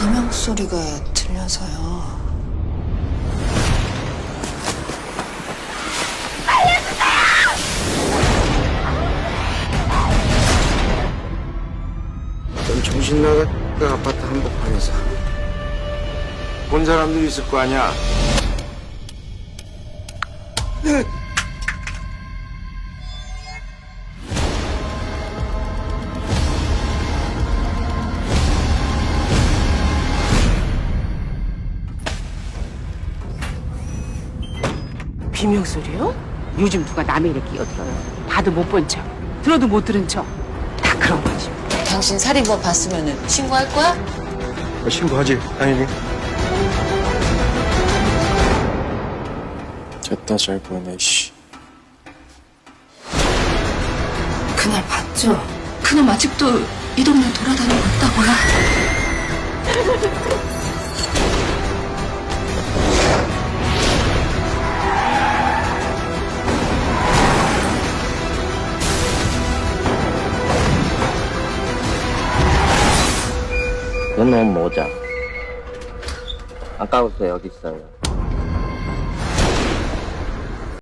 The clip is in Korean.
비명 소리가 들려서요. 넌 정신 나갔다 아파트 한복판에서 본 사람들이 있을 거 아니야. 비명 소리요? 요즘 누가 남의 일에 끼어들어요? 봐도 못 본 척, 들어도 못 들은 척, 다 그런 거지. 당신 살인범 봤으면 신고할 거야? 신고하지, 당연히. 됐다 잘 보네 씨 그날 봤죠? 그놈 아직도 이 동네 돌아다니고 있다고요? 그놈 모자. 아까부터 여기 있어요.